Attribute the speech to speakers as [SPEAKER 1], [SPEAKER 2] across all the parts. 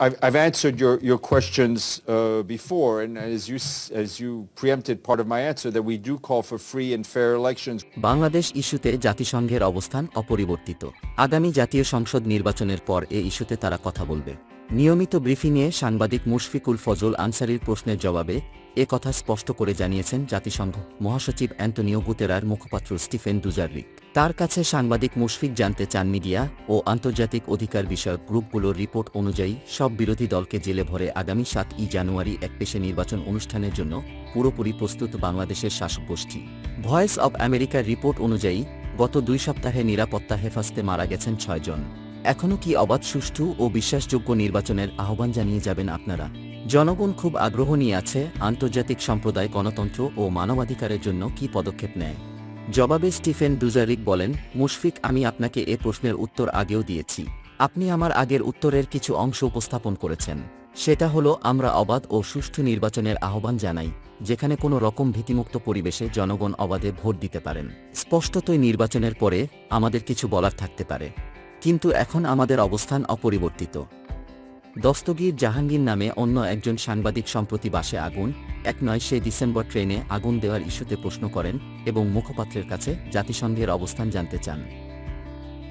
[SPEAKER 1] I've, I've answered your, your questions uh, before, and as you, as you preempted part of my answer, that we do call for free and fair elections.
[SPEAKER 2] Bangladesh ইস্যুতে জাতিসংঘের অবস্থান অপরিবর্তিত। আগামী জাতীয় সংসদ নির্বাচনের পর এ ইস্যুতে তারা কথা বলবে। নিয়মিত ব্রিফিংয়ে সাংবাদিক মুশফিকুল ফজল আনসারির প্রশ্নের জবাবে এ কথা স্পষ্ট করে জানিয়েছেন জাতিসংঘ মহাসচিব অ্যান্টনিও গুতেরার মুখপাত্র স্টিফেন ডুজাররিক তার কাছে সাংবাদিক মুশফিক জানতে চান মিডিয়া ও আন্তর্জাতিক অধিকার বিষয়ক গ্রুপগুলোর রিপোর্ট অনুযায়ী সব বিরোধী দলকে জেলে ভরে আগামী সাত ই জানুয়ারি এক পেশে নির্বাচন অনুষ্ঠানের জন্য পুরোপুরি প্রস্তুত বাংলাদেশের শাসক গোষ্ঠী। ভয়েস অব আমেরিকার রিপোর্ট অনুযায়ী গত দুই সপ্তাহে নিরাপত্তা হেফাজতে মারা গেছেন ছয়জন এখনও কি অবাধ, সুষ্ঠু ও বিশ্বাসযোগ্য নির্বাচনের আহ্বান জানিয়ে যাবেন আপনারা? জনগণ খুব আগ্রহ নিয়ে আছে আন্তর্জাতিক সম্প্রদায়, গণতন্ত্র ও মানবাধিকারের জন্য কি পদক্ষেপ নেয়? জবাবে স্টিফেন ডুজারিক বলেন, মুশফিক, আমি আপনাকে এ প্রশ্নের উত্তর আগেও দিয়েছি। আপনি আমার আগের উত্তরের কিছু অংশ উপস্থাপন করেছেন। সেটা হলো, আমরা অবাধ ও সুষ্ঠু নির্বাচনের আহ্বান জানাই, যেখানে কোনো রকম ভীতিমুক্ত পরিবেশে জনগণ অবাধে ভোট দিতে পারেন। স্পষ্টতই নির্বাচনের পরে আমাদের কিছু বলার থাকতে পারে। কিন্তু এখন আমাদের অবস্থান অপরিবর্তিত। দস্তগীর জাহাঙ্গীর নামে অন্য একজন সাংবাদিক সম্প্রতি বাসে আগুন, এক নয় সে ডিসেম্বর ট্রেনে আগুন দেওয়ার ইস্যুতে প্রশ্ন করেন এবং মুখপাত্রের কাছে জাতিসংঘের অবস্থান জানতে চান।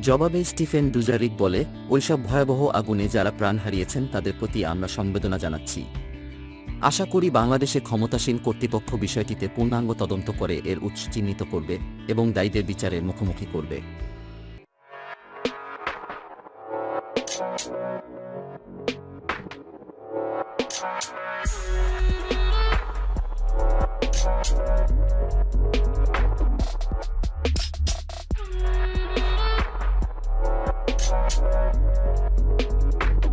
[SPEAKER 2] জবাবে স্টিফেন ডুজারিক বলে, ওইসব ভয়াবহ আগুনে যারা প্রাণ হারিয়েছেন তাদের প্রতি আমরা সংবেদনা জানাচ্ছি। আশা করি বাংলাদেশে ক্ষমতাসীন কর্তৃপক্ষ বিষয়টিতে পূর্ণাঙ্গ তদন্ত করে এর উৎস চিহ্নিত করবে এবং দায়ীদের বিচারের মুখোমুখি করবে। Thank you.